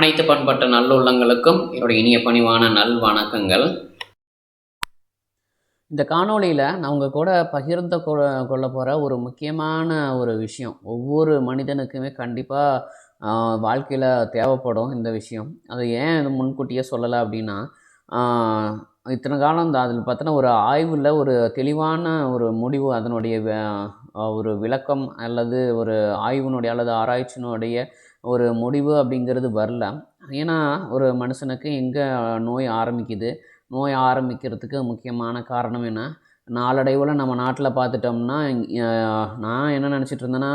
அனைத்து பண்பட்ட நல்லுள்ளங்களுக்கும் என்னுடைய இனிய பணிவான நல் வணக்கங்கள். இந்த காணொளியில் நான் உங்கள் கூட பகிர்ந்து கொள்ள கொள்ள போகிற ஒரு முக்கியமான ஒரு விஷயம். ஒவ்வொரு மனிதனுக்குமே கண்டிப்பாக வாழ்க்கையில் தேவைப்படும் இந்த விஷயம். அதை ஏன் இது முன்கூட்டியே சொல்லலை அப்படின்னா இத்தனை காலம் இந்த அதில் பார்த்தினா ஒரு ஆய்வில் ஒரு தெளிவான ஒரு முடிவு அதனுடைய ஒரு விளக்கம் அல்லது ஒரு ஆய்வினுடைய அல்லது ஆராய்ச்சியினுடைய ஒரு முடிவு அப்படிங்கிறது வரல. ஏன்னா ஒரு மனுஷனுக்கு எங்கே நோய் ஆரம்பிக்குது? நோய் ஆரம்பிக்கிறதுக்கு முக்கியமான காரணம் என்ன? நாளடைவில் நம்ம நாட்டில் பார்த்துட்டோம்னா நான் என்ன நினச்சிட்டு இருந்தேன்னா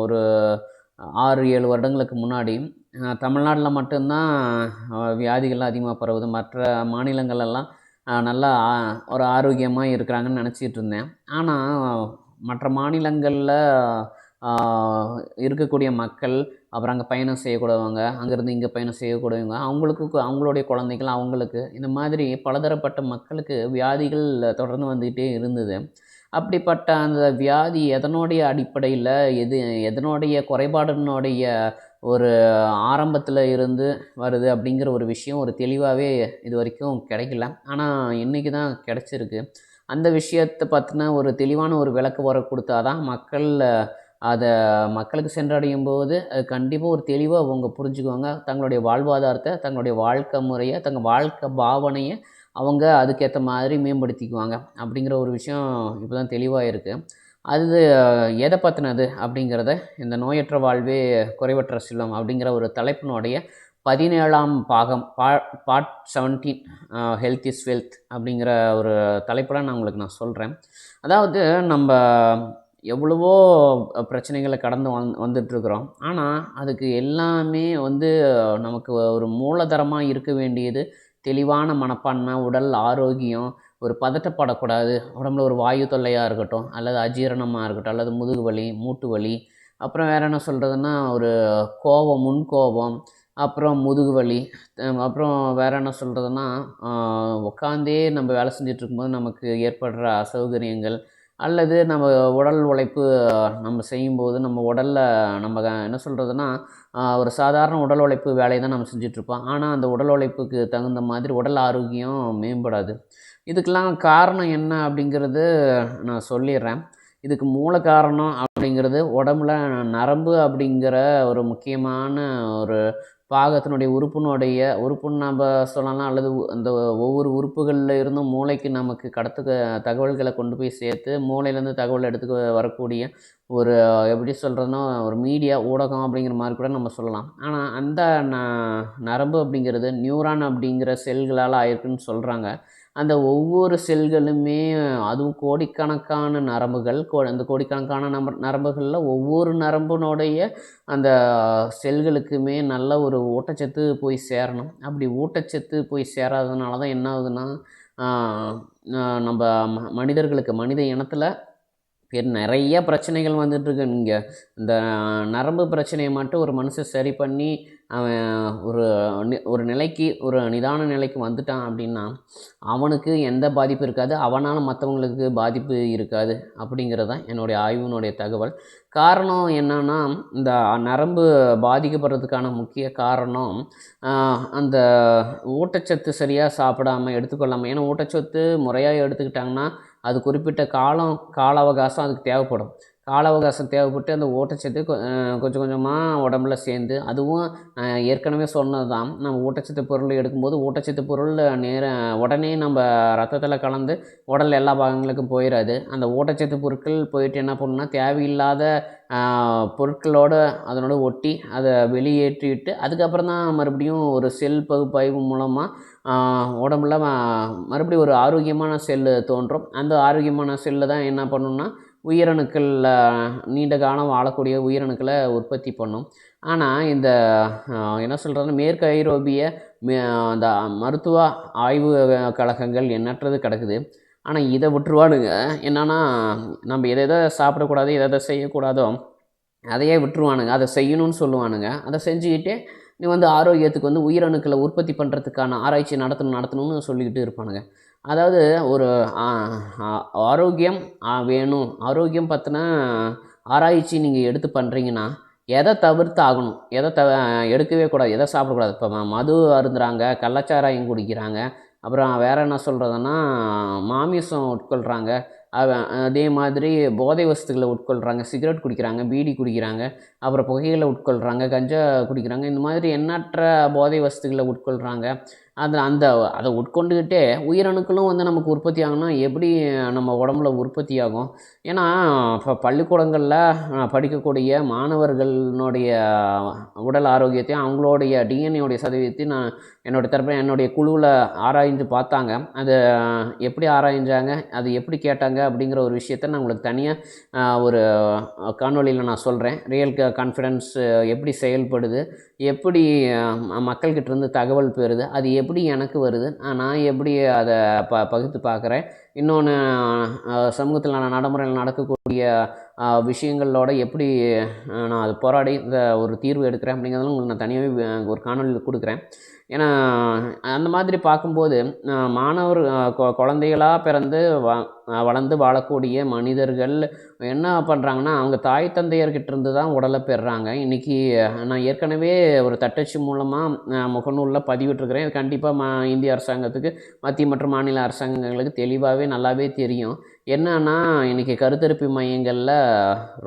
ஒரு ஆறு ஏழு வருடங்களுக்கு முன்னாடி தமிழ்நாட்டில் மட்டும்தான் வியாதிகள்லாம் அதிகமாக பரவுது. மற்ற மாநிலங்களெல்லாம் நல்லா ஒரு ஆரோக்கியமாக இருக்கிறாங்கன்னு நினச்சிட்டு இருந்தேன். ஆனால் மற்ற மாநிலங்களில் இருக்கக்கூடிய மக்கள் அப்புறம் அங்கே பயணம் செய்யக்கூடவங்க அங்கேருந்து இங்கே பயணம் செய்யக்கூடியவங்க அவங்களுக்கு அவங்களுடைய குழந்தைகள் அவங்களுக்கு இந்த மாதிரி பலதரப்பட்ட மக்களுக்கு வியாதிகள் தொடர்ந்து வந்துக்கிட்டே இருந்தது. அப்படிப்பட்ட அந்த வியாதி எதனுடைய அடிப்படையில் எது எதனுடைய குறைபாடுனுடைய ஒரு ஆரம்பத்தில் இருந்து வருது அப்படிங்கிற ஒரு விஷயம் ஒரு தெளிவாகவே இது வரைக்கும் கிடைக்கல. ஆனால் இன்றைக்கி தான் கிடச்சிருக்கு. அந்த விஷயத்தை பற்றின ஒரு தெளிவான ஒரு விளக்க வர கொடுத்தா தான் மக்கள் அதை மக்களுக்கு சென்றடையும் போது அது கண்டிப்பாக ஒரு தெளிவாக அவங்க புரிஞ்சுக்குவாங்க. தங்களுடைய வாழ்வாதாரத்தை தங்களுடைய வாழ்க்கை முறையை தங்கள் வாழ்க்கை பாவனையை அவங்க அதுக்கேற்ற மாதிரி மேம்படுத்திக்குவாங்க. அப்படிங்கிற ஒரு விஷயம் இப்போ தான் தெளிவாக இருக்குது அது எதை பற்றினது அப்படிங்கிறத இந்த நோயற்ற வாழ்வே குறைவற்ற செல்வம் அப்படிங்கிற ஒரு தலைப்பினுடைய பதினேழாம் பாகம் பா part seventeen health is wealth அப்படிங்கிற ஒரு தலைப்பில் நான் உங்களுக்கு நான் சொல்கிறேன் அதாவது நம்ம எவ்வளவோ பிரச்சனைகளை கடந்து வந் வந்துட்டுருக்குறோம். ஆனால் அதுக்கு எல்லாமே வந்து நமக்கு ஒரு மூலதனமாக இருக்க வேண்டியது தெளிவான மனப்பான்மை உடல் ஆரோக்கியம் ஒரு பதட்டப்படக்கூடாது. உடம்புல ஒரு வாயு தொல்லையாக இருக்கட்டும் அல்லது அஜீரணமாக இருக்கட்டும் அல்லது முதுகு வலி மூட்டு வலி. அப்புறம் வேறு என்ன சொல்கிறதுன்னா ஒரு கோபம் முன்கோபம் அப்புறம் முதுகு வலி அப்புறம் வேறு என்ன சொல்கிறதுன்னா உட்காந்தே நம்ம வேலை செஞ்சிட்ருக்கும்போது நமக்கு ஏற்படுற அசௌகரியங்கள் அல்லது நம்ம உடல் உழைப்பு நம்ம செய்யும்போது நம்ம உடலில் நம்ம என்ன சொல்கிறதுனா ஒரு சாதாரண உடல் உழைப்பு வேலையை தான் நம்ம செஞ்சிட்ருப்போம். ஆனால் அந்த உடல் உழைப்புக்கு தகுந்த மாதிரி உடல் ஆரோக்கியம் மேம்படாது. இதுக்கெல்லாம் காரணம் என்ன அப்படிங்கிறது நான் சொல்லிடுறேன். இதுக்கு மூல காரணம் அப்படிங்கிறது உடம்புல நரம்பு அப்படிங்கிற ஒரு முக்கியமான ஒரு பாகத்தினுடைய உறுப்பினுடைய உறுப்புன்னு நம்ம சொல்லலாம் அல்லது அந்த ஒவ்வொரு உறுப்புகளில் இருந்தும் மூளைக்கு நமக்கு கடத்துக்க தகவல்களை கொண்டு போய் சேர்த்து மூளையிலேருந்து தகவல் எடுத்து வரக்கூடிய ஒரு எப்படி சொல்கிறதுனா ஒரு மீடியா ஊடகம் அப்படிங்கிற மாதிரி கூட நம்ம சொல்லலாம். ஆனால் அந்த ந நரம்பு அப்படிங்கிறது நியூரான் அப்படிங்கிற செல்களால் ஆயிருக்குன்னு சொல்கிறாங்க அந்த ஒவ்வொரு செல்களுமே அதுவும் கோடிக்கணக்கான நரம்புகள் கோ அந்த கோடிக்கணக்கான நம்ப நரம்புகளில் ஒவ்வொரு நரம்புனுடைய அந்த செல்களுக்குமே நல்ல ஒரு ஊட்டச்சத்து போய் சேரணும். அப்படி ஊட்டச்சத்து போய் சேராததுனால தான் என்ன ஆகுதுன்னா நம்ம ம- மனிதர்களுக்கு மனித இனத்தில் பேர் நிறைய பிரச்சனைகள் வந்துட்டுருக்கு. நீங்கள் இந்த நரம்பு பிரச்சனையை மட்டும் ஒரு மனுஷன் சரி பண்ணி அவன் ஒரு ஒரு நிலைக்கு ஒரு நிதான நிலைக்கு வந்துட்டான் அப்படின்னா அவனுக்கு எந்த பாதிப்பு இருக்காது. அவனால் மற்றவங்களுக்கு பாதிப்பு இருக்காது அப்படிங்கிறது தான் என்னுடைய ஆய்வினுடைய தகவல். காரணம் என்னன்னா இந்த நரம்பு பாதிக்கப்படுறதுக்கான முக்கிய காரணம் அந்த ஊட்டச்சத்து சரியாக சாப்பிடாம எடுத்துக்கொள்ளாமல் ஏன்னா ஊட்டச்சத்து முறையாக எடுத்துக்கிட்டாங்கன்னா அது குறிப்பிட்ட காலம் கால அவகாசம் அதுக்கு தேவைப்படும். கால அவகாசம் தேவைப்பட்டு அந்த ஊட்டச்சத்து கொஞ்சம் கொஞ்சமாக உடம்புல சேர்ந்து அதுவும் ஏற்கனவே சொன்னது தான் நம்ம ஊட்டச்சத்து பொருள் எடுக்கும்போது ஊட்டச்சத்து பொருள் நேர உடனே நம்ம ரத்தத்தில் கலந்து உடல் எல்லா பாகங்களுக்கும் போயிடாது அந்த ஊட்டச்சத்து பொருட்கள் போயிட்டு என்ன பண்ணுன்னா தேவையில்லாத பொருட்களோடு அதனோட ஒட்டி அதை வெளியேற்றிட்டு அதுக்கப்புறம் தான் மறுபடியும் ஒரு செல் பகுப்பாய்வு மூலமாக உடம்புல மறுபடியும் ஒரு ஆரோக்கியமான செல்லு தோன்றும். அந்த ஆரோக்கியமான செல்லு தான் என்ன பண்ணுன்னா உயிரணுக்களில் நீண்ட காலம் வாழக்கூடிய உயிரணுக்களை உற்பத்தி பண்ணும். ஆனால் இந்த என்ன சொல்கிறது மேற்கு ஐரோப்பிய மே- அந்த மருத்துவ ஆய்வு கழகங்கள் எண்ணற்றது கிடக்குது. ஆனால் இதை விட்டுருவானுங்க. என்னென்னா நம்ம எதை எதை சாப்பிடக்கூடாது எதை எதை செய்யக்கூடாதோ அதையே விட்டுருவானுங்க. அதை செய்யணும்னு சொல்லுவானுங்க. அதை செஞ்சுக்கிட்டே நீ வந்து ஆரோக்கியத்துக்கு வந்து உயிரணுக்களை உற்பத்தி பண்ணுறதுக்கான ஆராய்ச்சி நடத்தணும் நடத்தணும்னு சொல்லிக்கிட்டு இருப்பானுங்க. அதாவது ஒரு ஆரோக்கியம் வேணும். ஆரோக்கியம் பற்றின ஆராய்ச்சி நீங்கள் எடுத்து பண்ணுறீங்கன்னா எதை தவிர்த்து ஆகணும்? எதை த எடுக்கவே கூடாது. எதை சாப்பிடக்கூடாது? இப்போ மது அருந்துறாங்க கள்ளச்சாராயம் குடிக்கிறாங்க அப்புறம் வேறு என்ன சொல்கிறதுன்னா மாமிசம் உட்கொள்கிறாங்க அதே மாதிரி போதை வஸ்துகளை உட்கொள்கிறாங்க சிகரெட் குடிக்கிறாங்க பீடி குடிக்கிறாங்க அப்புறம் புகைகளை உட்கொள்கிறாங்க கஞ்சா குடிக்கிறாங்க இந்த மாதிரி எண்ணற்ற போதை வஸ்துகளை உட்கொள்கிறாங்க அதில் அந்த அதை உட்கொண்டுக்கிட்டே உயிரணுக்களும் வந்து நமக்கு உற்பத்தி ஆகணும்னா எப்படி நம்ம உடம்புல உற்பத்தி ஆகும்? ஏன்னா இப்போ பள்ளிக்கூடங்களில் படிக்கக்கூடிய மாணவர்களுடைய உடல் ஆரோக்கியத்தையும் அவங்களுடைய டிஎன்ஏவுடைய சதவீதத்தையும் நான் என்னோடய தரப்பில் என்னுடைய குழுவில் ஆராய்ந்து பார்த்தாங்க. அது எப்படி ஆராய்ஞ்சாங்க அது எப்படி கேட்டாங்க அப்படிங்கிற ஒரு விஷயத்த நான் உங்களுக்கு தனியாக ஒரு காணொளியில் நான் சொல்கிறேன் ரியல் கான்ஃபிடன்ஸ் எப்படி செயல்படுது எப்படி ம- மக்கள்கிட்ட இருந்து தகவல் பெறுது அது எப்படி எனக்கு வருது நான் எப்படி அதை ப பகுத்து பார்க்குறேன். இன்னொன்று சமூகத்தில் நான் நடைமுறையில் நடக்கக்கூடிய விஷயங்களோட எப்படி நான் அது போராடி இந்த ஒரு தீர்வு எடுக்கிறேன் அப்படிங்கிறதுலாம் உங்களுக்கு நான் தனியாகவே ஒரு காணொலியில் கொடுக்குறேன். ஏன்னா அந்த மாதிரி பார்க்கும்போது மாணவர் குழந்தைகளாக கொ- பிறந்து வ வளர்ந்து வாழக்கூடிய மனிதர்கள் என்ன பண்ணுறாங்கன்னா அவங்க தாய் தந்தையர்கிட்ட இருந்து தான் உடலை பெறுறாங்க. இன்றைக்கி நான் ஏற்கனவே ஒரு தட்டச்சு மூலமாக முகநூலில் பதிவிட்டுருக்கிறேன். இது கண்டிப்பாக மா இந்திய அரசாங்கத்துக்கு மத்திய மற்றும் மாநில அரசாங்கங்களுக்கு தெளிவாகவே நல்லாவே தெரியும். என்னன்னா இன்றைக்கி கருத்தரிப்பு மையங்களில்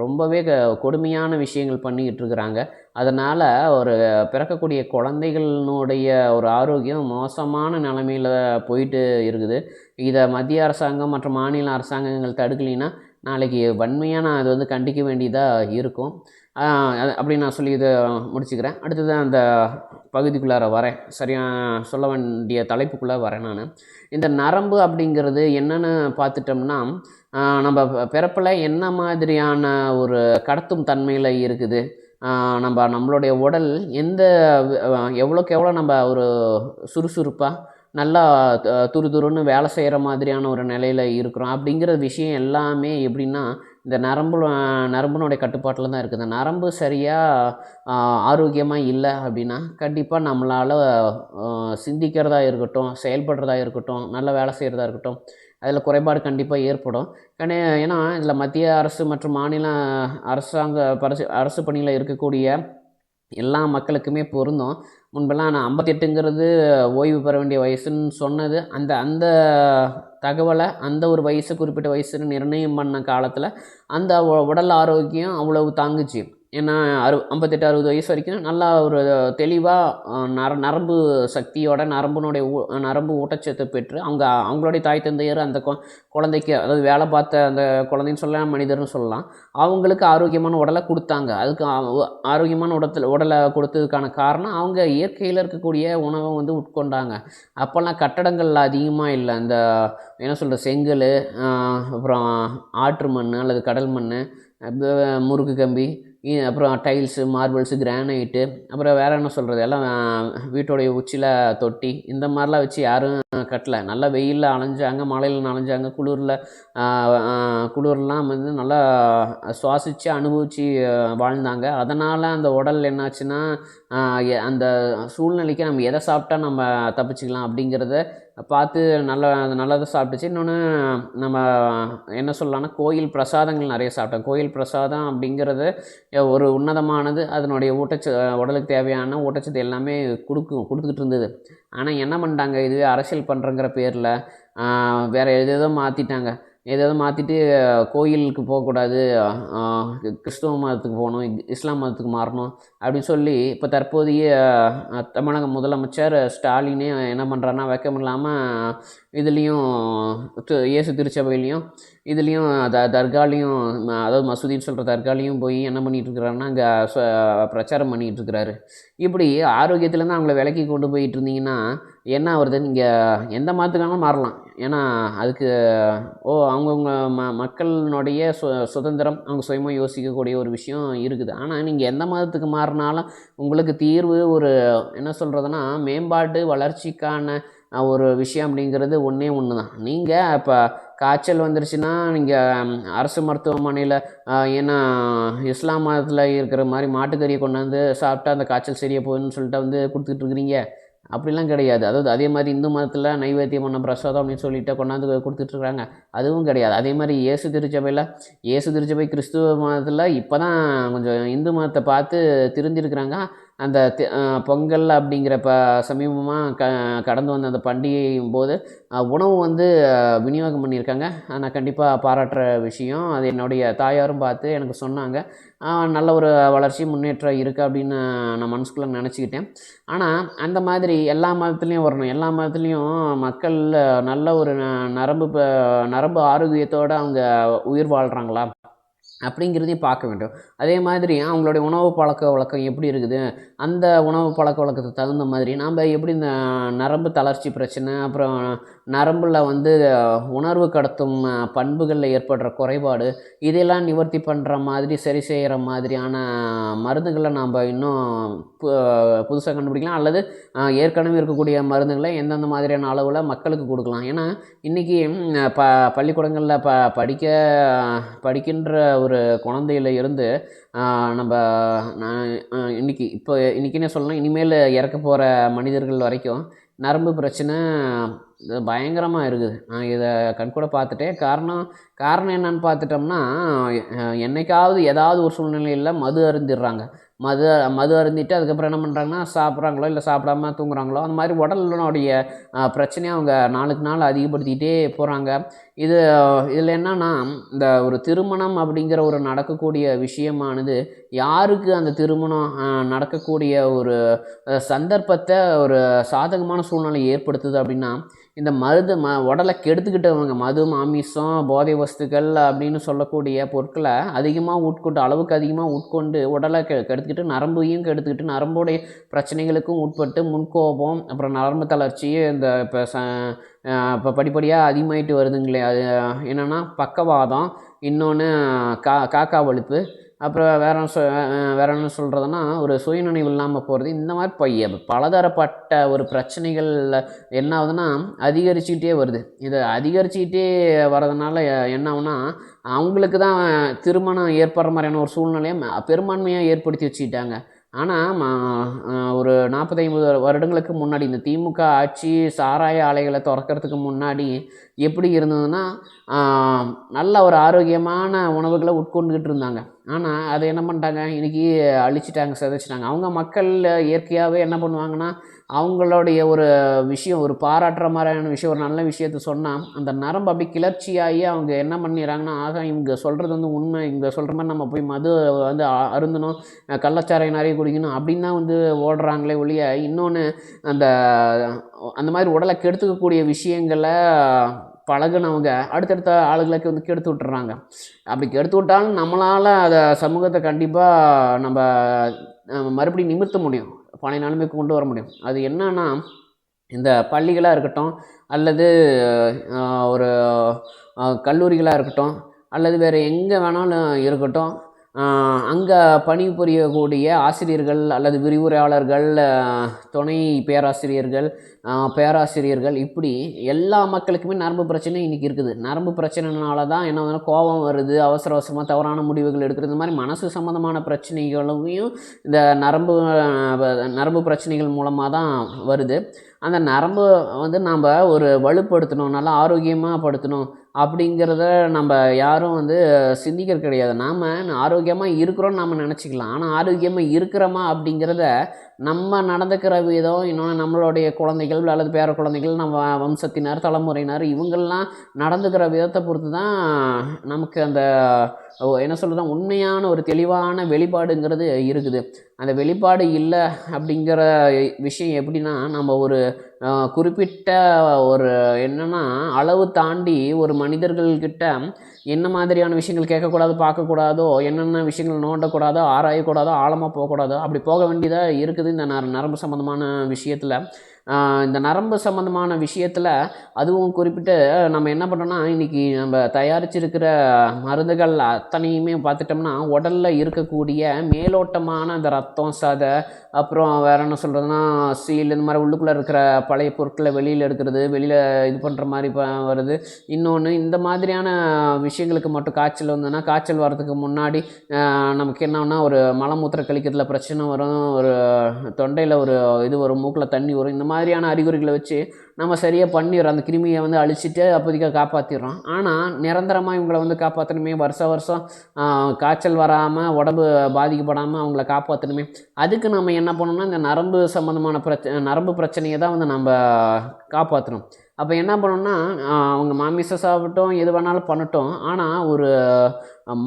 ரொம்பவே க கொடுமையான விஷயங்கள் பண்ணிக்கிட்டு இருக்கிறாங்க அதனால் ஒரு பிறக்கக்கூடிய குழந்தைகளினுடைய ஒரு ஆரோக்கியம் மோசமான நிலமையில் போயிட்டு இருக்குது. இதை மத்திய அரசாங்கம் மற்றும் மாநில அரசாங்கங்கள் தடுக்கலைன்னா நாளைக்கு வன்மையாக நான் அது வந்து கண்டிக்க வேண்டியதாக இருக்கும். அப்படி நான் சொல்லி இதை முடிச்சுக்கிறேன். அடுத்தது அந்த பகுதிக்குள்ளார வரேன். சரியாக சொல்ல வேண்டிய தலைப்புக்குள்ளே வரேன் நான். இந்த நரம்பு அப்படிங்கிறது என்னென்னு பார்த்துட்டோம்னா நம்ம பிறப்பில் என்ன மாதிரியான ஒரு கடத்தும் தன்மையில் இருக்குது? நம்ம நம்மளுடைய உடல் எந்த எவ்வளோக்கு எவ்வளோ நம்ம ஒரு சுறுசுறுப்பாக நல்லா துரு துருன்னு வேலை செய்கிற மாதிரியான ஒரு நிலையில் இருக்கிறோம். அப்படிங்கிற விஷயம் எல்லாமே எப்படின்னா இந்த நரம்பு நரம்புனுடைய கட்டுப்பாட்டில் தான் இருக்குது. இந்த நரம்பு சரியாக ஆரோக்கியமாக இல்லை அப்படின்னா கண்டிப்பாக நம்மளால் சிந்திக்கிறதா இருக்கட்டும் செயல்படுறதா இருக்கட்டும் நல்ல வேலை செய்கிறதா இருக்கட்டும் அதில் குறைபாடு கண்டிப்பாக ஏற்படும். கணே ஏன்னா இதில் மத்திய அரசு மற்றும் மாநில அரசாங்க பரிசு அரசு பணியில் இருக்கக்கூடிய எல்லா மக்களுக்குமே பொருந்தும். முன்பெல்லாம் நான் ஐம்பத்தெட்டுங்கிறது ஓய்வு பெற வேண்டிய வயசுன்னு சொன்னது. அந்த அந்த தகவலை அந்த ஒரு வயசு குறிப்பிட்ட வயசுன்னு நிர்ணயம் பண்ண காலத்தில் அந்த உடல் ஆரோக்கியம் அவ்வளவு தாங்குச்சு. ஏன்னா அறு ஐம்பத்தெட்டு அறுபது வயசு வரைக்கும் நல்லா ஒரு தெளிவாக நர நரம்பு சக்தியோட நரம்புனுடைய ஊ நரம்பு ஊட்டச்சத்து பெற்று அவங்க அவங்களுடைய தாய் தந்தையர் அந்த கொ- குழந்தைக்கு அதாவது வேலை பார்த்த அந்த குழந்தைன்னு சொல்லலாம் மனிதர்னு சொல்லலாம் அவங்களுக்கு ஆரோக்கியமான உடலை கொடுத்தாங்க. அதுக்கு ஆரோக்கியமான உடத்தில் உடலை கொடுத்ததுக்கான காரணம் அவங்க இயற்கையில் இருக்கக்கூடிய உணவை வந்து உட்கொண்டாங்க. அப்போல்லாம் கட்டடங்கள் அதிகமாக இல்லை. அந்த என்ன சொல்கிற செங்கல் அப்புறம் ஆற்று மண் அல்லது கடல் மண் முறுக்கு கம்பி அப்புறம் டைல்ஸு மார்பிள்ஸு கிரானைட்டு அப்புறம் வேறு என்ன சொல்கிறது எல்லாம் வீட்டோடைய உச்சியில் தொட்டி இந்த மாதிரிலாம் வச்சு யாரும் கட்டலை. நல்லா வெயிலில் அலைஞ்சாங்க மழையில் நனைஞ்சாங்க குளிரில் குளிர்லாம் வந்து நல்லா சுவாசித்து அனுபவித்து வாழ்ந்தாங்க. அதனால் அந்த உடல் என்னாச்சுன்னா அந்த சூழ்நிலைக்கு நம்ம எதை சாப்பிட்டா நம்ம தப்பிச்சுக்கலாம் அப்படிங்கிறத பார்த்து நல்ல நல்லதை சாப்பிட்டுச்சு. இன்னொன்று நம்ம என்ன சொல்லலாம்னா கோயில் பிரசாதங்கள் நிறைய சாப்பிட்டோம். கோயில் பிரசாதம் அப்படிங்கிறது ஒரு உன்னதமானது அதனுடைய ஊட்டச்ச உடலுக்கு தேவையான ஊட்டச்சத்து எல்லாமே கொடுக்கும் கொடுத்துக்கிட்டு இருந்தது. ஆனால் என்ன பண்ணிட்டாங்க? இதுவே அரசியல் பண்ணுறங்கிற பேரில் வேறு எதோ மாற்றிட்டாங்க ஏதாவது மாற்றிட்டு கோயிலுக்கு போகக்கூடாது கிறிஸ்துவ மதத்துக்கு போகணும் இஸ்லாம் மதத்துக்கு மாறணும் அப்படின்னு சொல்லி இப்போ தற்போதைய தமிழக முதலமைச்சர் ஸ்டாலினே என்ன பண்ணுறாருன்னா வெக்கம் இல்லாமல் இதுலேயும் இயேசு திருச்சபையிலையும் இதுலேயும் த தர்காலையும் அதாவது மசூதின்னு சொல்கிற தர்காலையும் போய் என்ன பண்ணிட்டு அங்கே பிரச்சாரம் பண்ணிகிட்ருக்கிறாரு இப்படி ஆரோக்கியத்துலேருந்து அவங்கள விலக்கி கொண்டு போயிட்டு இருந்தீங்கன்னா என்ன வருது நீங்கள் எந்த மதத்துக்கானாலும் மாறலாம். ஏன்னா அதுக்கு ஓ அவங்கவுங்க ம மக்களினுடைய சு சுதந்திரம் அவங்க சுயமாக யோசிக்கக்கூடிய ஒரு விஷயம் இருக்குது. ஆனால் நீங்கள் எந்த மதத்துக்கு மாறினாலும் உங்களுக்கு தீர்வு ஒரு என்ன சொல்கிறதுனா மேம்பாட்டு வளர்ச்சிக்கான ஒரு விஷயம் அப்படிங்கிறது ஒன்றே ஒன்று தான் நீங்கள் இப்போ காய்ச்சல் வந்துருச்சுன்னா நீங்கள் அரசு மருத்துவமனையில் ஏன்னா இஸ்லாம் மதத்தில் இருக்கிற மாதிரி மாட்டுக்கறியை கொண்டாந்து சாப்பிட்டா அந்த காய்ச்சல் சரியாக போகுதுன்னு சொல்லிட்டு வந்து கொடுத்துட்ருக்குறீங்க அப்படிலாம் கிடையாது. அதாவது அதே மாதிரி இந்து மதத்தில் நைவேத்தியம் பண்ண பிரசாதம் அப்படின்னு சொல்லிட்டு கொண்டாந்து கொடுத்துட்ருக்காங்க அதுவும் கிடையாது. அதே மாதிரி இயேசு திருச்சபையில் இயேசு திருச்சபை கிறிஸ்துவ மதத்தில் இப்போ தான் கொஞ்சம் இந்து மதத்தை பார்த்து திருந்திருக்கிறாங்க அந்த பொங்கல் அப்படிங்கிற ப சமீபமாக க கடந்து வந்த அந்த பண்டிகையும் போது உணவு வந்து விநியோகம் பண்ணியிருக்காங்க. நான் கண்டிப்பாக பாராட்டுற விஷயம் அது என்னுடைய தாயாரும் பார்த்து எனக்கு சொன்னாங்க. நல்ல ஒரு வளர்ச்சி முன்னேற்றம் இருக்குது அப்படின்னு நான் மனசுக்குள்ளே நினச்சிக்கிட்டேன். ஆனால் அந்த மாதிரி எல்லா மதத்துலேயும் வரணும். எல்லா மதத்துலேயும் மக்கள் நல்ல ஒரு ந- நரம்பு ப- நரம்பு ஆரோக்கியத்தோடு அவங்க உயிர் வாழ்கிறாங்களா அப்படிங்கிறதையும் பார்க்க வேண்டும். அதே மாதிரி அவங்களுடைய உணவு பழக்க வழக்கம் எப்படி இருக்குது? அந்த உணவு பழக்க வழக்கத்துக்கு தகுந்த மாதிரி நாம் எப்படி இந்த நரம்பு தளர்ச்சி பிரச்சனை அப்புறம் நரம்பில் வந்து உணர்வு கடத்தும் பண்புகளில் ஏற்படுற குறைபாடு இதெல்லாம் நிவர்த்தி பண்ணுற மாதிரி சரி செய்கிற மாதிரியான மருந்துகளை நாம் இன்னும் புதுசாக கண்டுபிடிக்கலாம். அல்லது ஏற்கனவே இருக்கக்கூடிய மருந்துகளை எந்தெந்த மாதிரியான அளவில் மக்களுக்கு கொடுக்கலாம். ஏன்னா இன்றைக்கி ப பள்ளிக்கூடங்களில் ப படிக்க படிக்கின்ற ஒரு ஒரு குழந்தையில இருந்து நம்ம நான் இன்னைக்கு இப்போ இன்றைக்கினே சொல்லலாம் இனிமேல் இறக்க போகிற மனிதர்கள் வரைக்கும் நரம்பு பிரச்சனை பயங்கரமாக இருக்குது. நான் இதை கண்கூட பார்த்துட்டேன் காரணம் காரணம் என்னன்னு பார்த்துட்டோம்னா என்னைக்காவது ஏதாவது ஒரு சூழ்நிலையில் மது அருந்திடுறாங்க. மது மது அருந்திட்டு அதுக்கப்புறம் என்ன பண்ணுறாங்கன்னா சாப்பிட்றாங்களோ இல்லை சாப்பிடாம தூங்குறாங்களோ அந்த மாதிரி உடலுடைய பிரச்சனையை அவங்க நாளுக்கு நாள் அதிகப்படுத்திக்கிட்டே போகிறாங்க இது இதில் என்னன்னா இந்த ஒரு திருமணம் அப்படிங்கிற ஒரு நடக்கக்கூடிய விஷயமானது யாருக்கு அந்த திருமணம் நடக்கக்கூடிய ஒரு சந்தர்ப்பத்தை ஒரு சாதகமான சூழ்நிலை ஏற்படுத்துது அப்படின்னா இந்த மருது ம உடலை கெடுத்துக்கிட்டவங்க மது மாமிசம் போதை வஸ்துக்கள் அப்படின்னு சொல்லக்கூடிய பொருட்களை அதிகமாக உட்கொண்டு அளவுக்கு அதிகமாக உட்கொண்டு உடலை கெ கெடுத்துக்கிட்டு நரம்பையும் கெடுத்துக்கிட்டு நரம்புடைய பிரச்சனைகளுக்கும் உட்பட்டு முன்கோபம் அப்புறம் நரம்பு தளர்ச்சி இந்த இப்போ ச இப்போ படிப்படியாக அதிகமாயிட்டு வருதுங்களே அது என்னென்னா பக்கவாதம் இன்னொன்று கா காக்கா வலிப்பு அப்புறம் வேற சொ வேற என்ன சொல்கிறதுனா ஒரு சுயநினைவு இல்லாமல் போகிறது இந்த மாதிரி பைய பலதரப்பட்ட ஒரு பிரச்சனைகள் என்ன ஆகுதுன்னா அதிகரிச்சுக்கிட்டே வருது. இது அதிகரிச்சுக்கிட்டே வர்றதுனால என்ன ஆகுனா அவங்களுக்கு தான் திருமணம் ஏற்படுற மாதிரியான ஒரு சூழ்நிலையை பெரும்பான்மையாக ஏற்படுத்தி வச்சுக்கிட்டாங்க. ஆனால் ஒரு நாற்பது ஐம்பது வருடங்களுக்கு முன்னாடி இந்த திமுக ஆட்சி சாராய ஆலைகளை திறக்கறதுக்கு முன்னாடி எப்படி இருந்ததுன்னா நல்ல ஒரு ஆரோக்கியமான உணவுகளை உட்கொண்டுக்கிட்டு இருந்தாங்க. ஆனால் அதை என்ன பண்ணிட்டாங்க? இன்றைக்கி அழிச்சிட்டாங்க சிதைச்சிட்டாங்க. அவங்க மக்கள் இயற்கையாகவே என்ன பண்ணுவாங்கன்னா அவங்களுடைய ஒரு விஷயம் ஒரு பாராட்டுற மாதிரியான விஷயம் ஒரு நல்ல விஷயத்த சொன்னால் அந்த நரம்பு அப்படி கிளர்ச்சியாகி அவங்க என்ன பண்ணிடுறாங்கன்னா ஆக இவங்க சொல்கிறது வந்து உண்மை இவங்க சொல்கிற மாதிரி நம்ம போய் மது வந்து அ- அருந்தணும் அஹ் கள்ளச்சாராயம் நிறைய குடிக்கணும் அப்படின்னு தான் வந்து ஓடுறாங்களே ஒழிய இன்னொன்று அந்த அந்த மாதிரி உடலை கெடுத்துக்கக்கூடிய விஷயங்களை பழகுனவங்க அடுத்தடுத்த ஆளுகளுக்கு வந்து கெடுத்து விட்டுறாங்க. அப்படி கெடுத்து விட்டாலும் நம்மளால் அதை சமூகத்தை கண்டிப்பாக நம்ம மறுபடியும் நிமிர்த்த முடியும். பழைய நிலைமைக்கு கொண்டு வர முடியும். அது என்னன்னா இந்த பள்ளிகளாக இருக்கட்டும் அல்லது ஒரு கல்லூரிகளாக இருக்கட்டும் அல்லது வேறு எங்கே வேணாலும் இருக்கட்டும் அங்கே பணிபுரியக்கூடிய ஆசிரியர்கள் அல்லது விரிவுரையாளர்கள் துணை பேராசிரியர்கள் பேராசிரியர்கள் இப்படி எல்லா மக்களுக்குமே நரம்பு பிரச்சனை இன்றைக்கி இருக்குது. நரம்பு பிரச்சனைனால தான் என்ன வந்து கோபம் வருது அவசர அவசரமாக தவறான முடிவுகள் எடுக்கிறது இந்த மாதிரி மனசு சம்மந்தமான பிரச்சனைகளையும் இந்த நரம்பு நரம்பு பிரச்சனைகள் மூலமாக தான் வருது. அந்த நரம்பு வந்து நாம் ஒரு வலுப்படுத்தணும் நல்லா ஆரோக்கியமாக படுத்தணும். அப்படிங்கிறத நம்ம யாரும் வந்து சிந்திக்கிறது கிடையாது. நாம் ஆரோக்கியமாக இருக்கிறோன்னு நம்ம நினச்சிக்கலாம். ஆனால் ஆரோக்கியமாக இருக்கிறோமா அப்படிங்கிறத நம்ம நடந்துக்கிற விதம் இன்னொன்று நம்மளுடைய குழந்தைகள் அல்லது பேர குழந்தைகள் நம்ம வம்சத்தினர் தலைமுறையினர் இவங்கள்லாம் நடந்துக்கிற விதத்தை பொறுத்து தான் நமக்கு அந்த என்ன சொல்கிறது உண்மையான ஒரு தெளிவான வெளிப்பாடுங்கிறது இருக்குது. அந்த வெளிப்பாடு இல்லை அப்படிங்கிற விஷயம் எப்படின்னா நம்ம ஒரு குறிப்பிட்ட ஒரு என்னென்னா அளவு தாண்டி ஒரு மனிதர்கள்கிட்ட என்ன மாதிரியான விஷயங்கள் கேட்கக்கூடாது பார்க்கக்கூடாதோ என்னென்ன விஷயங்கள் நோண்டக்கூடாதோ ஆராயக்கூடாதோ ஆழமாக போகக்கூடாதோ அப்படி போக வேண்டியதாக இருக்குது இந்த நரம்பு சம்மந்தமான விஷயத்தில். இந்த நரம்பு சம்மந்தமான விஷயத்தில் அதுவும் குறிப்பிட்டு நம்ம என்ன பண்ணோம்னா இன்றைக்கி நம்ம தயாரிச்சிருக்கிற மருந்துகள் அத்தனையுமே பார்த்துட்டோம்னா உடலில் இருக்கக்கூடிய மேலோட்டமான அந்த ரத்தம் சதை அப்புறம் வேறு என்ன சொல்கிறதுனா சீல் இந்த மாதிரி உள்ளுக்குள்ளே இருக்கிற பழைய பொருட்களை வெளியில் எடுக்கிறது வெளியில் இது பண்ணுற மாதிரி வருது. இன்னொன்று இந்த மாதிரியான விஷயங்களுக்கு மட்டும் காய்ச்சல் வந்ததுன்னா காய்ச்சல் வர்றதுக்கு முன்னாடி நமக்கு என்னன்னா ஒரு மலமூத்திர கழிக்கிறதுல பிரச்சனை வரும் ஒரு தொண்டையில் ஒரு இது வரும் மூக்கில் தண்ணி வரும் இந்த மாதிரியான அறிகுறிகளை வச்சு நம்ம சரியாக பண்ணிடுறோம் அந்த கிருமியை வந்து அழிச்சிட்டு அப்போதைக்கு காப்பாற்றிடுறோம் ஆனால் நிரந்தரமாக இவங்களை வந்து காப்பாற்றணுமே வருஷ வருஷம் காய்ச்சல் வராமல் உடம்பு பாதிக்கப்படாமல் அவங்கள காப்பாற்றணுமே அதுக்கு நம்ம என்ன பண்ணணும்னா இந்த நரம்பு சம்மந்தமான பிரச்ச நரம்பு பிரச்சனையை தான் வந்து நம்ம காப்பாற்றணும் அப்போ என்ன பண்ணணும்னா அவங்க மாமிசம் சாப்பிட்டோம் எது வேணாலும் பண்ணட்டும். ஆனால் ஒரு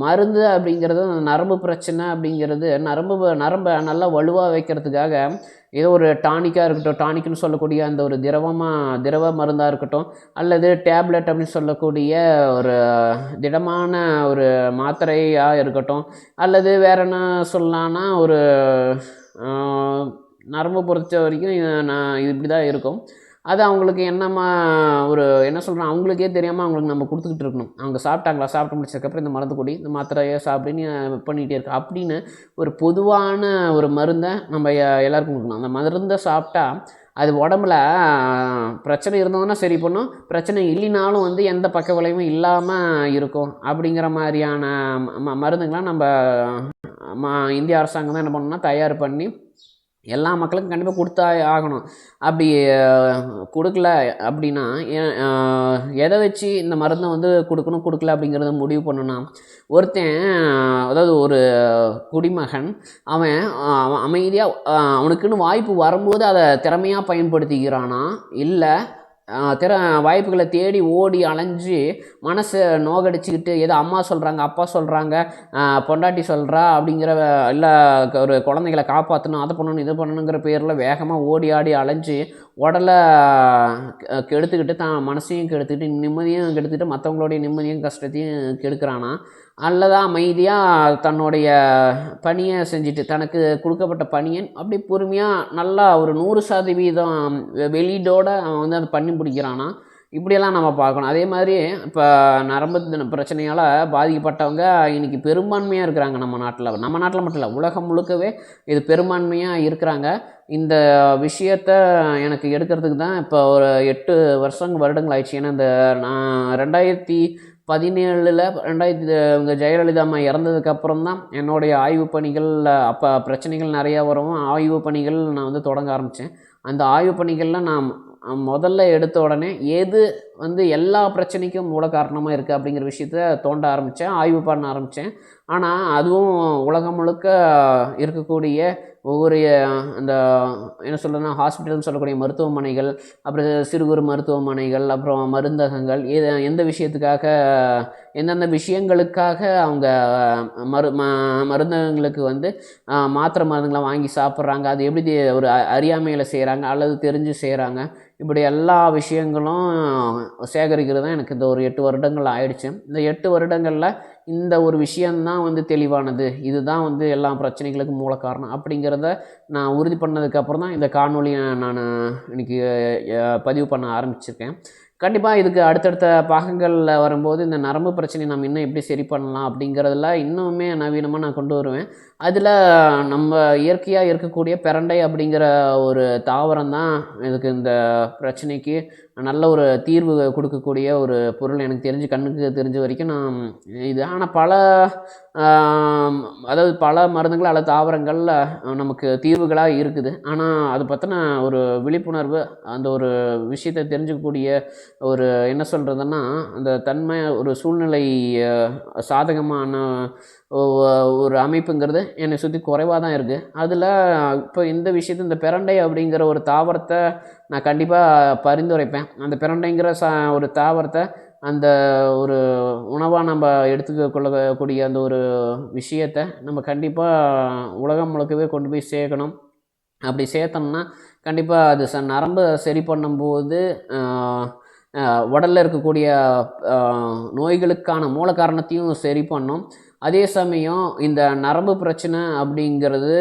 மருந்து அப்படிங்கிறது நரம்பு பிரச்சனை அப்படிங்கிறது நரம்பு நரம்பை நல்லா வலுவாக வைக்கிறதுக்காக ஏதோ ஒரு டானிக்காக இருக்கட்டும் டானிக்னு சொல்லக்கூடிய அந்த ஒரு திரவமாக திரவ மருந்தாக இருக்கட்டும் அல்லது டேப்லெட் அப்படின்னு சொல்லக்கூடிய ஒரு திடமான ஒரு மாத்திரையாக இருக்கட்டும் அல்லது வேற என்ன சொல்லலான்னா ஒரு நரம்பு பொறுத்த வரைக்கும் நான் இப்படி தான் இருக்கும். அது அவங்களுக்கு என்னம்மா ஒரு என்ன சொல்கிறோம் அவங்களுக்கே தெரியாமல் அவங்களுக்கு நம்ம கொடுத்துக்கிட்டு இருக்கணும். அவங்க சாப்பிட்டாங்களா? சாப்பிட்டு முடிச்சதுக்கப்புறம் இந்த மருந்து கொடி இந்த மாத்திரையை சாப்பிடுன்னு பண்ணிகிட்டே இருக்கு. அப்படின்னு ஒரு பொதுவான ஒரு மருந்தை நம்ம எல்லாருக்கும் கொடுக்கணும். அந்த மருந்தை சாப்பிட்டா அது உடம்புல பிரச்சனை இருந்ததுன்னா சரி பண்ணும். பிரச்சனை இல்லைனாலும் வந்து எந்த பக்க விளைவும் இல்லாமல் இருக்கும். அப்படிங்கிற மாதிரியான ம- ம- மருந்துங்களாம் நம்ம இந்திய அரசாங்கம் தான் என்ன பண்ணணும்னா தயார் பண்ணி எல்லா மக்களுக்கும் கண்டிப்பாக கொடுத்தா ஆகணும். அப்படி கொடுக்கல அப்படின்னா எதை வச்சு இந்த மருந்தை வந்து கொடுக்கணும் கொடுக்கல அப்படிங்கிறத முடிவு பண்ணணும்னா ஒருத்தன் அதாவது ஒரு குடிமகன் அவன் அவன் அமைதியாக அவனுக்குன்னு வாய்ப்பு வரும்போது அதை திறமையாக பயன்படுத்திக்கிறானா? இல்லை திற வாய்ப்புகளை தேடி ஓடி அலைஞ்சு மனசை நோகடிச்சுக்கிட்டு ஏதோ அம்மா சொல்கிறாங்க அப்பா சொல்கிறாங்க பொண்டாட்டி சொல்கிறா அப்படிங்கிற இல்லை ஒரு குழந்தைங்களை காப்பாற்றணும் அதை பண்ணணும் இது பண்ணணுங்கிற பேரில் வேகமாக ஓடி ஆடி அலைஞ்சு உடலை கெ- கெடுத்துக்கிட்டு தான் மனசையும் கெடுத்துக்கிட்டு நிம்மதியும் கெடுத்துக்கிட்டு மற்றவங்களுடைய நிம்மதியும் கஷ்டத்தையும் கெடுக்கிறானா? அல்லது அமைதியாக தன்னுடைய பணியை செஞ்சுட்டு தனக்கு கொடுக்கப்பட்ட பணியை அப்படி பொறுமையாக நல்லா ஒரு நூறு சதவீதம் வெ- அவன் வந்து அதை பண்ணி பிடிக்கிறானா இப்படியெல்லாம் நம்ம பார்க்கணும். அதே மாதிரி இப்போ நரம்பு பிரச்சனையால் பாதிக்கப்பட்டவங்க இன்றைக்கி பெரும்பான்மையாக இருக்கிறாங்க நம்ம நாட்டில். நம்ம நாட்டில் மட்டும் இல்லை உலகம் முழுக்கவே இது பெரும்பான்மையாக இருக்கிறாங்க. இந்த விஷயத்த எனக்கு எடுக்கிறதுக்கு தான் இப்போ ஒரு எட்டு வருஷம் வருடங்கள் ஆயிடுச்சு. ஏன்னா இந்த நான் ரெண்டாயிரத்தி பதினேழில் ரெண்டாயிரத்தி இவங்க ஜெயலலிதா அம்மா இறந்ததுக்கப்புறம் தான் என்னுடைய ஆய்வு பணிகள் அப்போ பிரச்சனைகள் நிறையா வரவும் ஆய்வு பணிகள் நான் வந்து தொடங்க ஆரம்பித்தேன் அந்த ஆய்வு பணிகளில் நான் முதல்ல எடுத்த உடனே எது வந்து எல்லா பிரச்சனைக்கும் மூல காரணமாக இருக்குது அப்படிங்கிற விஷயத்த தோண்ட ஆரம்பித்தேன் ஆய்வு பண்ண ஆரம்பித்தேன் ஆனால் அதுவும் உலகம் முழுக்க இருக்கக்கூடிய ஒவ்வொரு அந்த என்ன சொல்கிறதுனா ஹாஸ்பிட்டல்னு சொல்லக்கூடிய மருத்துவமனைகள் அப்புறம் சிறு குறு மருத்துவமனைகள் அப்புறம் மருந்தகங்கள் எது எந்த விஷயத்துக்காக எந்தெந்த விஷயங்களுக்காக அவங்க மரு ம மருந்தகங்களுக்கு வந்து மாத்திரை மருந்துங்களை வாங்கி சாப்பிட்றாங்க அது எப்படி ஒரு அறியாமையில் செய்கிறாங்க அல்லது தெரிஞ்சு செய்கிறாங்க இப்படி எல்லா விஷயங்களும் சேகரிக்கிறது தான் எனக்கு இந்த ஒரு எட்டு வருடங்கள் ஆயிடுச்சு. இந்த எட்டு வருடங்களில் இந்த ஒரு விஷயந்தான் வந்து தெளிவானது. இதுதான் வந்து எல்லா பிரச்சனைகளுக்கும் மூல காரணம். அப்படிங்கிறத நான் உறுதி பண்ணதுக்கப்புறம் தான் இந்த காணொலியை நான் இன்னைக்கு பதிவு பண்ண ஆரம்பிச்சிருக்கேன். கண்டிப்பாக இதுக்கு அடுத்தடுத்த பாகங்களில் வரும்போது இந்த நரம்பு பிரச்சனை நம்ம இன்னும் எப்படி சரி பண்ணலாம் அப்படிங்கிறதுல இன்னுமே நவீனமாக நான் கொண்டு வருவேன். அதில் நம்ம இயற்கையாக இருக்கக்கூடிய பிரண்டை அப்படிங்கிற ஒரு தாவரம் தான் இதுக்கு இந்த பிரச்சனைக்கு நல்ல ஒரு தீர்வு கொடுக்கக்கூடிய ஒரு பொருள். எனக்கு தெரிஞ்சு கண்ணுக்கு தெரிஞ்ச வரைக்கும் நான் இது. ஆனால் பல அதாவது பல மருந்துகள் அல்லது தாவரங்களில் நமக்கு தீர்வுகளாக இருக்குது. ஆனால் அதை பற்றின ஒரு விழிப்புணர்வு அந்த ஒரு விஷயத்தை தெரிஞ்சுக்கக்கூடிய ஒரு என்ன சொல்கிறதுன்னா அந்த தன்மை ஒரு சூழ்நிலை சாதகமான ஒரு அமைப்புங்கிறது என்னை சுற்றி குறைவாக தான் இருக்குது அதில் இப்போ இந்த விஷயத்து இந்த பிரண்டை அப்படிங்கிற ஒரு தாவரத்தை நான் கண்டிப்பாக பரிந்துரைப்பேன். அந்த பிரண்டைங்கிற சா ஒரு தாவரத்தை அந்த ஒரு உணவாக நம்ம எடுத்துக்க கொள்ளக்கூடிய அந்த ஒரு விஷயத்தை நம்ம கண்டிப்பாக உலகம் முழுக்கவே கொண்டு போய் சேர்க்கணும். அப்படி சேர்த்தோம்னா கண்டிப்பாக அது ச நரம்பு சரி பண்ணும்போது உடலில் இருக்கக்கூடிய நோய்களுக்கான மூல காரணத்தையும் சரி பண்ணும். அதே சமயம் இந்த நரம்பு பிரச்சனை அப்படிங்கிறது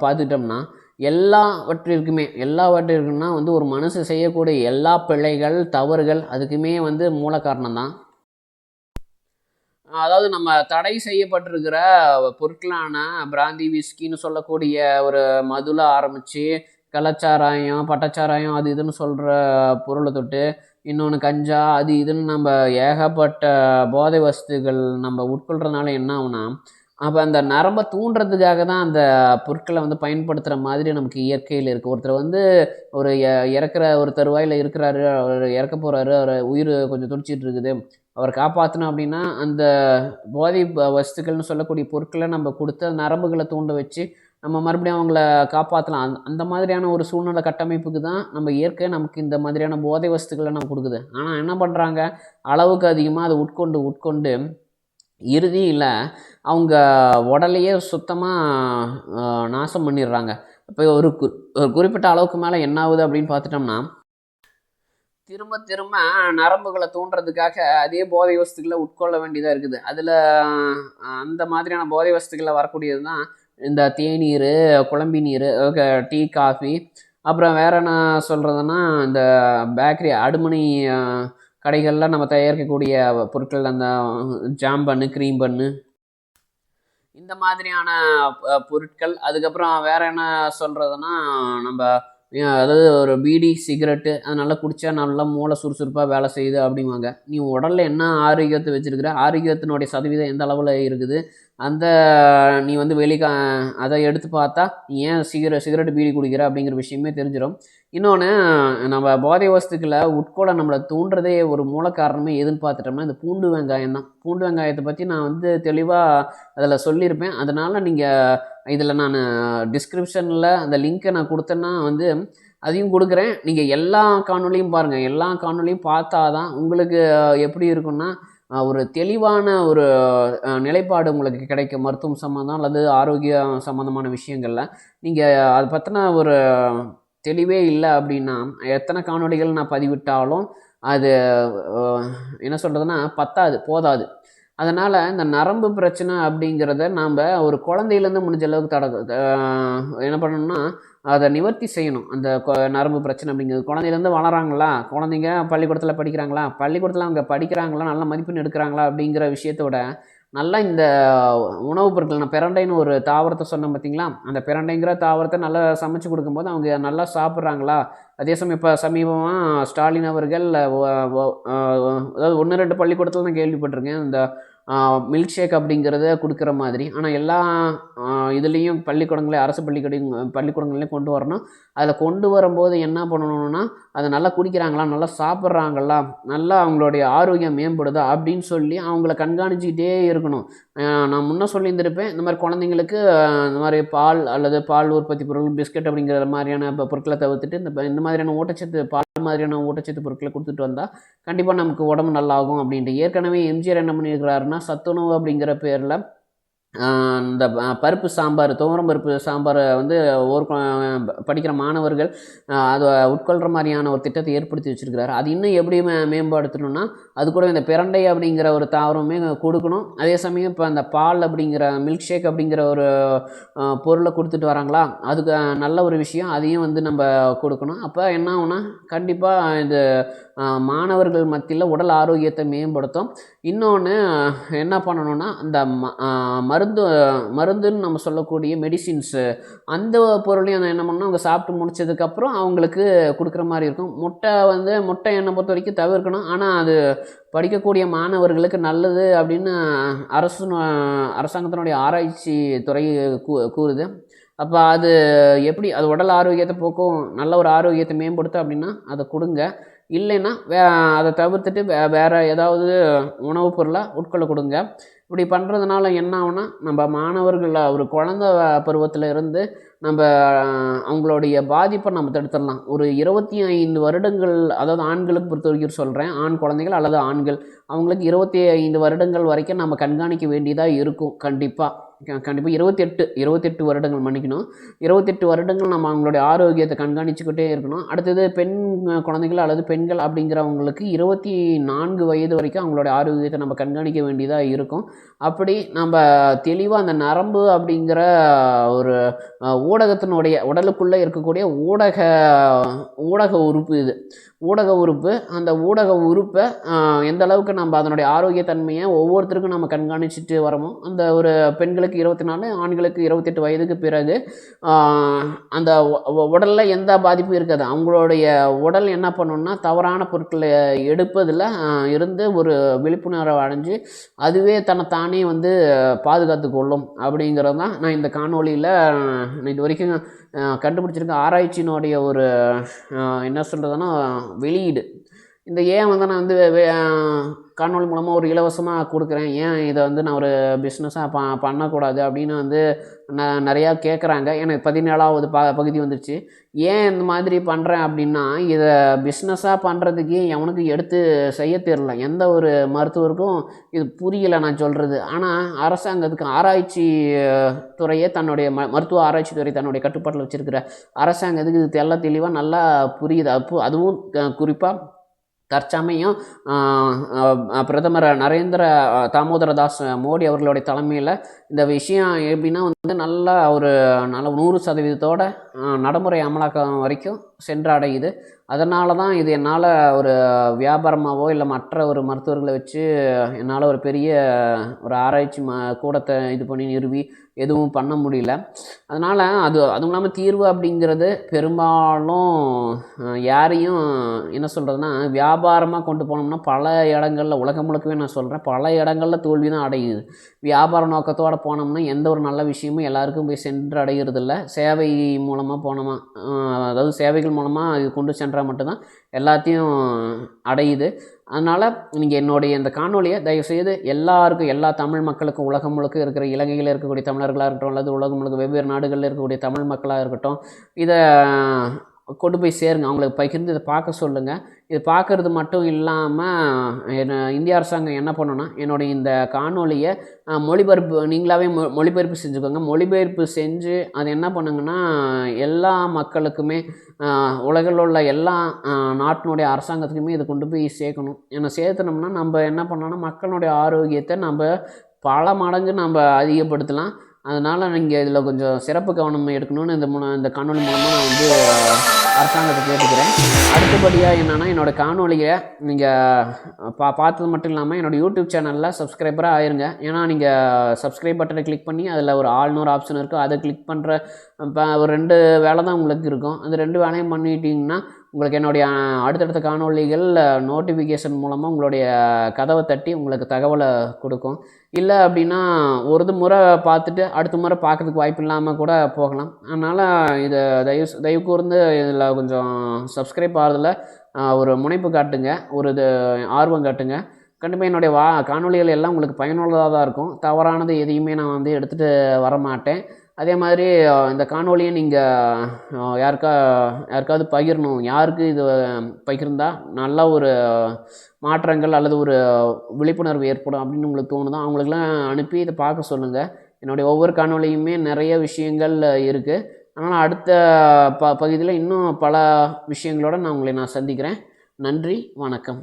பார்த்துட்டோம்னா எல்லாவற்றிற்குமே எல்லாவற்றிற்கும்னா வந்து ஒரு மனுஷன் செய்யக்கூடிய எல்லா பிழைகள் தவறுகள் அதுக்குமே வந்து மூல காரணம் தான் அதாவது நம்ம தடை செய்யப்பட்டிருக்கிற பொருட்களான பிராந்தி விஸ்கின்னு சொல்லக்கூடிய ஒரு மதுல ஆரம்பித்து கலாச்சாராயம் பட்டச்சாராயம் அது இதுன்னு சொல்கிற பொருளை தொட்டு இன்னொன்று கஞ்சா அது இதுன்னு நம்ம ஏகப்பட்ட போதை வஸ்துகள் நம்ம உட்கொள்றதுனால என்ன ஆகுனா அப்போ அந்த நரம்பை தூண்டுறதுக்காக தான் அந்த பொருட்களை வந்து பயன்படுத்துகிற மாதிரி நமக்கு இயற்கையில் இருக்குது ஒருத்தர் வந்து ஒரு இறக்குற ஒரு தருவாயில் இருக்கிறாரு அவர் இறக்க போகிறாரு அவர் உயிர் கொஞ்சம் துடிச்சிட்டு இருக்குது. அவர் காப்பாற்றணும் அப்படின்னா அந்த போதை வஸ்துக்கள்னு சொல்லக்கூடிய பொருட்களை நம்ம கொடுத்து நரம்புகளை தூண்ட வச்சு நம்ம மறுபடியும் அவங்கள காப்பாற்றலாம் அந் அந்த மாதிரியான ஒரு சூழ்நிலை கட்டமைப்புக்கு தான் நம்ம இயற்கை நமக்கு இந்த மாதிரியான போதை வஸ்துக்களை நம்ம கொடுக்குது. ஆனால் என்ன பண்ணுறாங்க அளவுக்கு அதிகமாக அதை உட்கொண்டு உட்கொண்டு இறுதியில் அவங்க உடலையே சுத்தமாக நாசம் பண்ணிடுறாங்க. இப்போ ஒரு கு ஒரு குறிப்பிட்ட அளவுக்கு மேலே என்ன ஆகுது அப்படின்னு பார்த்துட்டோம்னா திரும்ப திரும்ப நரம்புகளை தூண்டுறதுக்காக அதே போதை வஸ்துக்களை உட்கொள்ள வேண்டியதாக இருக்குது. அதில் அந்த மாதிரியான போதை வஸ்துக்களை வரக்கூடியது தான் இந்த தேநீர் குழம்பி நீர் டீ காஃபி. அப்புறம் வேற என்ன சொல்கிறதுன்னா இந்த பேக்கரி அடுமணி கடைகளில் நம்ம தயாரிக்கக்கூடிய பொருட்கள் அந்த ஜாம் பண்ணு க்ரீம் பண்ணு. இந்த மாதிரியான பொருட்கள். அதுக்கப்புறம் வேற என்ன சொல்கிறதுன்னா நம்ம அதாவது ஒரு பீடி சிகரெட்டு அது நல்லா குடித்தா நல்லா மூளை சுறுசுறுப்பாக வேலை செய்யுது அப்படிம்பாங்க. நீ உடலில் என்ன ஆரோக்கியத்தை வச்சுருக்கிற ஆரோக்கியத்தினுடைய சதவீதம் எந்த அளவில் இருக்குது அந்த நீ வந்து வெளி கா அதை எடுத்து பார்த்தா நீ ஏன் சிகரெட் சிகரெட் பீடி குடிக்கிற அப்படிங்கிற விஷயமே தெரிஞ்சிடும் இன்னொன்று நம்ம போதை வஸ்துக்களை உட்கொள்ள நம்மளை தூண்டுறதே ஒரு மூல காரணமே எதுன்னு பார்த்துட்டோம்னா இந்த பூண்டு வெங்காயம் தான். பூண்டு வெங்காயத்தை பற்றி நான் வந்து தெளிவாக அதில் சொல்லியிருப்பேன். அதனால் நீங்கள் இதில் நான் டிஸ்கிரிப்ஷனில் அந்த லிங்க்கை நான் கொடுத்தேன்னா வந்து அதையும் கொடுக்குறேன். நீங்கள் எல்லா காணொலியும் பாருங்கள் எல்லா காணொலியும் பார்த்தா தான் உங்களுக்கு எப்படி இருக்குன்னா ஒரு தெளிவான ஒரு நிலைப்பாடு உங்களுக்கு கிடைக்கும். மருத்துவம் சம்மந்தம் அல்லது ஆரோக்கியம் சம்மந்தமான விஷயங்களில். நீங்கள் அதை பற்றின ஒரு தெளிவே இல்லை அப்படின்னா எத்தனை காணொளிகள் நான் பதிவிட்டாலும் அது என்ன சொல்கிறதுனா பத்தாது போதாது. அதனால் இந்த நரம்பு பிரச்சனை அப்படிங்கிறத நாம் ஒரு குழந்தையிலேருந்து முடிஞ்ச அளவுக்கு தட என்ன பண்ணணும்னா அதை நிவர்த்தி செய்யணும். அந்த கொ- நரம்பு பிரச்சனை அப்படிங்கிறது. குழந்தையிலேருந்து வளராங்களா குழந்தைங்க பள்ளிக்கூடத்தில் படிக்கிறாங்களா? பள்ளிக்கூடத்தில் அவங்க படிக்கிறாங்களா? நல்ல மதிப்பெண் எடுக்கிறாங்களா? அப்படிங்கிற விஷயத்தோட நல்லா இந்த உணவுப் பொருட்கள் நான் பிரண்டைன்னு ஒரு தாவரத்தை சொன்னேன் பார்த்தீங்களா அந்த பிரண்டைங்கிற தாவரத்தை நல்லா சமைச்சு கொடுக்கும்போது அவங்க நல்லா சாப்பிட்றாங்களா? அதே சமயம் இப்போ சமீபமாக ஸ்டாலின் அவர்கள் அதாவது ஒன்று ரெண்டு பள்ளிக்கூடத்தில் நான் கேள்விப்பட்டிருக்கேன். இந்த மில்க் ஷேக் அப்படிங்கிறத கொடுக்குற மாதிரி. ஆனால் எல்லா இதுலேயும் பள்ளிக்கூடங்களே அரசு பள்ளிக்கூடம் பள்ளிக்கூடங்களையும் கொண்டு வரணும். அதில் கொண்டு வரும்போது என்ன பண்ணணும்னா அதை நல்லா குடிக்கிறாங்களா நல்லா சாப்பிட்றாங்களா நல்லா அவங்களுடைய ஆரோக்கியம் மேம்படுதா அப்படின்னு சொல்லி அவங்கள கண்காணிச்சிக்கிட்டே இருக்கணும். நான் முன்னே சொல்லியிருந்திருப்பேன் இந்த மாதிரி குழந்தைங்களுக்கு இந்த மாதிரி பால் அல்லது பால் உற்பத்தி பொருள் பிஸ்கட் அப்படிங்கிற மாதிரியான இப்போ பொருட்களை தவிர்த்துட்டு இந்த இந்த மாதிரியான ஊட்டச்சத்து பால் மாதிரியான ஊட்டச்சத்து பொருட்களை கொடுத்துட்டு வந்தால் கண்டிப்பாக நமக்கு உடம்பு நல்லாகும் அப்படின்ட்டு. ஏற்கனவே எம்ஜிஆர் என்ன பண்ணியிருக்கிறாருன்னா சத்துணவு அப்படிங்கிற பேரில் இந்த பருப்பு சாம்பார் துவரம் பருப்பு சாம்பாரை வந்து ஒரு படிக்கிற மாணவர்கள் அதை உட்கொள்கிற மாதிரியான ஒரு திட்டத்தை ஏற்படுத்தி வச்சுருக்கிறாரு. அது இன்னும் எப்படி மே மேம்படுத்தணும்னா அது கூட இந்த பிரண்டை அப்படிங்கிற ஒரு தாவரமே கொடுக்கணும். அதே சமயம் இப்போ அந்த பால் அப்படிங்கிற மில்க் ஷேக் அப்படிங்கிற ஒரு பொருளை கொடுத்துட்டு வராங்களா? அதுக்கு நல்ல ஒரு விஷயம் அதையும் வந்து நம்ம கொடுக்கணும். அப்போ என்ன ஆகுனா கண்டிப்பாக இது மாணவர்கள் மத்தியில் உடல் ஆரோக்கியத்தை மேம்படுத்தும். இன்னொன்று என்ன பண்ணணும்னா அந்த ம- மருந்து மருந்துன்னு நம்ம சொல்லக்கூடிய மெடிசின்ஸு அந்த பொருளையும் என்ன பண்ணணும் அவங்க சாப்பிட்டு முடிச்சதுக்கப்புறம் அவங்களுக்கு கொடுக்குற மாதிரி இருக்கும். முட்டை வந்து முட்டை என்னை பொறுத்த வரைக்கும் தவிர்க்கணும். ஆனால் அது படிக்கக்கூடிய மாணவர்களுக்கு நல்லது அப்படின்னு அரசு அரசாங்கத்தினுடைய ஆராய்ச்சி துறை கூ கூறுது. அப்போ அது எப்படி அது உடல் ஆரோக்கியத்தை போக்கும் நல்ல ஒரு ஆரோக்கியத்தை மேம்படுத்தும் அப்படின்னா அதை கொடுங்க. இல்லைன்னா வே அதை தவிர்த்துட்டு வே வேறு ஏதாவது உணவுப் பொருளை உட்கொள்ள கொடுங்க. இப்படி பண்ணுறதுனால என்ன ஆகும்னா நம்ம மாணவர்கள் ஒரு குழந்த பருவத்தில் இருந்து நம்ம அவங்களுடைய பாதிப்பை நம்ம தடுத்துடலாம். ஒரு இருபத்தி ஐந்து வருடங்கள் அதாவது ஆண்களுக்கு பொறுத்த வரைக்கும் சொல்கிறேன் ஆண் குழந்தைகள் அல்லது ஆண்கள் அவங்களுக்கு இருபத்தி ஐந்து வருடங்கள் வரைக்கும் நம்ம கண்காணிக்க வேண்டியதாக இருக்கும். கண்டிப்பாக கண்டிப்பாக இருபத்தெட்டு இருபத்தெட்டு வருடங்கள் மன்னிக்கணும். இருபத்தெட்டு வருடங்கள் நம்ம அவங்களுடைய ஆரோக்கியத்தை கண்காணிச்சுக்கிட்டே இருக்கணும். அடுத்தது பெண் குழந்தைகள் அல்லது பெண்கள் அப்படிங்கிறவங்களுக்கு இருபத்தி நான்கு வயது வரைக்கும் அவங்களுடைய ஆரோக்கியத்தை நம்ம கண்காணிக்க வேண்டியதாக இருக்கும். அப்படி நம்ம தெளிவாக அந்த நரம்பு அப்படிங்கிற ஒரு ஊடகத்தினுடைய உடலுக்குள்ளே இருக்கக்கூடிய ஊடக ஊடக உறுப்பு இது. ஊடக உறுப்பு அந்த ஊடக உறுப்பை எந்த அளவுக்கு நம்ம அதனுடைய ஆரோக்கியத்தன்மையை ஒவ்வொருத்தருக்கும் நம்ம கண்காணிச்சுட்டு வரமோ அந்த ஒரு பெண்களுக்கு இருபத்தி நாலு ஆண்களுக்கு இருபத்தெட்டு வயதுக்கு பிறகு அந்த உடலில் எந்த பாதிப்பும் இருக்காது. அவங்களுடைய உடல் என்ன பண்ணணும்னா தவறான பொருட்களை எடுப்பதில் இருந்து ஒரு விழிப்புணர்வு அடைஞ்சு அதுவே தன்னை தானே வந்து பாதுகாத்து கொள்ளும் அப்படிங்கிறது தான் நான் இந்த காணொலியில் இது வரைக்கும் கண்டுபிடிச்சிருக்க ஆராய்ச்சியினுடைய ஒரு என்ன சொல்கிறதுனா வெளியீடு. இந்த ஏன் வந்து நான் வந்து வே- மூலமாக ஒரு இலவசமாக கொடுக்குறேன்? ஏன் இதை வந்து நான் ஒரு பிஸ்னஸாக ப பண்ணக்கூடாது அப்படின்னு வந்து ந நிறையா கேட்குறாங்க எனக்கு பதினேழாவது ப பகுதி வந்துருச்சு. ஏன் இந்த மாதிரி பண்ணுறேன் அப்படின்னா இதை பிஸ்னஸாக பண்ணுறதுக்கு எவனுக்கு எடுத்து செய்ய தெரியல. எந்த ஒரு மருத்துவருக்கும் இது புரியலை நான் சொல்கிறது ஆனால் அரசாங்கத்துக்கு ஆராய்ச்சி துறையே தன்னுடைய ம மருத்துவ ஆராய்ச்சி துறை தன்னுடைய கட்டுப்பாட்டில் வச்சுருக்கிற அரசாங்கத்துக்கு இது தெள்ள தெளிவாக நல்லா புரியுது. அப்போ அதுவும் குறிப்பாக தற்சமயம் பிரதமர் நரேந்திர தாமோதரதாஸ் தாமோதர தாஸ் மோடி அவர்களுடைய தலைமையில் இந்த விஷயம் எப்படின்னா வந்து நல்லா ஒரு நல்ல நூறு சதவீதத்தோட நடைமுறை அமலாக்கம் வரைக்கும் சென்றடையுது. அதனால தான் இது என்னால் ஒரு வியாபாரமாகவோ இல்லை மற்ற ஒரு மருத்துவர்களை வச்சு என்னால் ஒரு பெரிய ஒரு ஆராய்ச்சி ம கூடத்தை இது பண்ணி நிறுவி எதுவும் பண்ண முடியல. அதனால் அது அதுவும் இல்லாமல் தீர்வு அப்படிங்கிறது பெரும்பாலும் யாரையும் என்ன சொல்கிறதுனா வியாபாரமாக கொண்டு போனோம்னா பல இடங்களில் உலகம் முழுக்கவே நான் சொல்கிறேன் பல இடங்களில் தோல்வி தான் அடையுது. வியாபார நோக்கத்தோடு போனோம்னா எந்த ஒரு நல்ல விஷயமும் எல்லாருக்கும் போய் சென்று அடைகிறதில்ல சேவை மூலமாக போனோமா அதாவது சேவைகள் மூலமாக இது கொண்டு சென்றால் மட்டும்தான் எல்லாத்தையும் அடையுது. அதனால் நீங்கள் என்னுடைய இந்த காணொலியை தயவுசெய்து எல்லாருக்கும் எல்லா தமிழ் மக்களுக்கும் உலகம் முழுக்க இருக்கிற இலங்கையில் இருக்கக்கூடிய தமிழர்களாக இருக்கட்டும் அல்லது உலகம் முழுக்க வெவ்வேறு நாடுகளில் இருக்கக்கூடிய தமிழ் மக்களாக இருக்கட்டும் இதை கொண்டு போய் சேருங்க. அவங்களுக்கு பகிர்ந்து இதை பார்க்க சொல்லுங்கள் இது பார்க்குறது மட்டும் இல்லாமல் என்ன இந்திய அரசாங்கம் என்ன பண்ணுன்னா என்னுடைய இந்த காணொலியை மொழிபெயர்ப்பு நீங்களாவே மொ மொழிபெயர்ப்பு செஞ்சுக்கோங்க. மொழிபெயர்ப்பு செஞ்சு அது என்ன பண்ணுங்கன்னா எல்லா மக்களுக்குமே உலகில் உள்ள எல்லா நாட்டினுடைய அரசாங்கத்துக்குமே இதை கொண்டு போய் சேர்க்கணும். ஏன்னா சேர்த்தனோம்னா நம்ம என்ன பண்ணோன்னா மக்களுடைய ஆரோக்கியத்தை நம்ம பல மடங்கு நம்ம அதிகப்படுத்தலாம். அதனால் நீங்கள் இதில் கொஞ்சம் சிறப்பு கவனம் எடுக்கணும்னு இந்த மூலம் இந்த காணொலி மூலமாக நான் வந்து அரசாங்கத்தை கேட்டுக்கிறேன். அடுத்தபடியாக என்னென்னா என்னோடய காணொலியை நீங்கள் பா பார்த்தது மட்டும் இல்லாமல் என்னோடய யூடியூப் சேனலில் சப்ஸ்கிரைபராக ஆயிருங்க. ஏன்னா நீங்கள் சப்ஸ்கிரைப் பட்டனை கிளிக் பண்ணி அதில் ஒரு ஆள்னூறு ஆப்ஷன் இருக்கும் அதை கிளிக் பண்ணுற இப்போ ஒரு ரெண்டு வேலை தான் உங்களுக்கு இருக்கும். அந்த ரெண்டு வேலையும் பண்ணிட்டீங்கன்னா உங்களுக்கு என்னுடைய அடுத்தடுத்த காணொளிகள் நோட்டிஃபிகேஷன் மூலமாக உங்களுடைய கதவை தட்டி உங்களுக்கு தகவலை கொடுக்கும். இல்லை அப்படின்னா ஒரு முறை பார்த்துட்டு அடுத்த முறை பார்க்கறதுக்கு வாய்ப்பு இல்லாமல் கூட போகலாம். அதனால் இதை தயவு தயவு கூர்ந்து இதில் கொஞ்சம் சப்ஸ்கிரைப் ஆகிறதுல ஒரு முனைப்பு காட்டுங்க. ஒரு இது ஆர்வம் காட்டுங்க. கண்டிப்பாக என்னுடைய வா காணொளிகள் எல்லாம் உங்களுக்கு பயனுள்ளதாக தான் இருக்கும். தவறானது எதையுமே நான் வந்து எடுத்துகிட்டு வர மாட்டேன் அதே மாதிரி இந்த காணொளியை நீங்கள் யாருக்கா யாருக்காவது பகிரணும். யாருக்கு இது பகிர்ந்தா நல்ல ஒரு மாற்றங்கள் அல்லது ஒரு விழிப்புணர்வு ஏற்படும் அப்படின்னு உங்களுக்கு தோணுதோ அவங்களுக்குலாம் அனுப்பி இதை பார்க்க சொல்லுங்கள் என்னுடைய ஒவ்வொரு காணொளியுமே நிறைய விஷயங்கள் இருக்குது அதனால் அடுத்த ப பகுதியில் இன்னும் பல விஷயங்களோட நான் உங்களை நான் சந்திக்கிறேன். நன்றி வணக்கம்.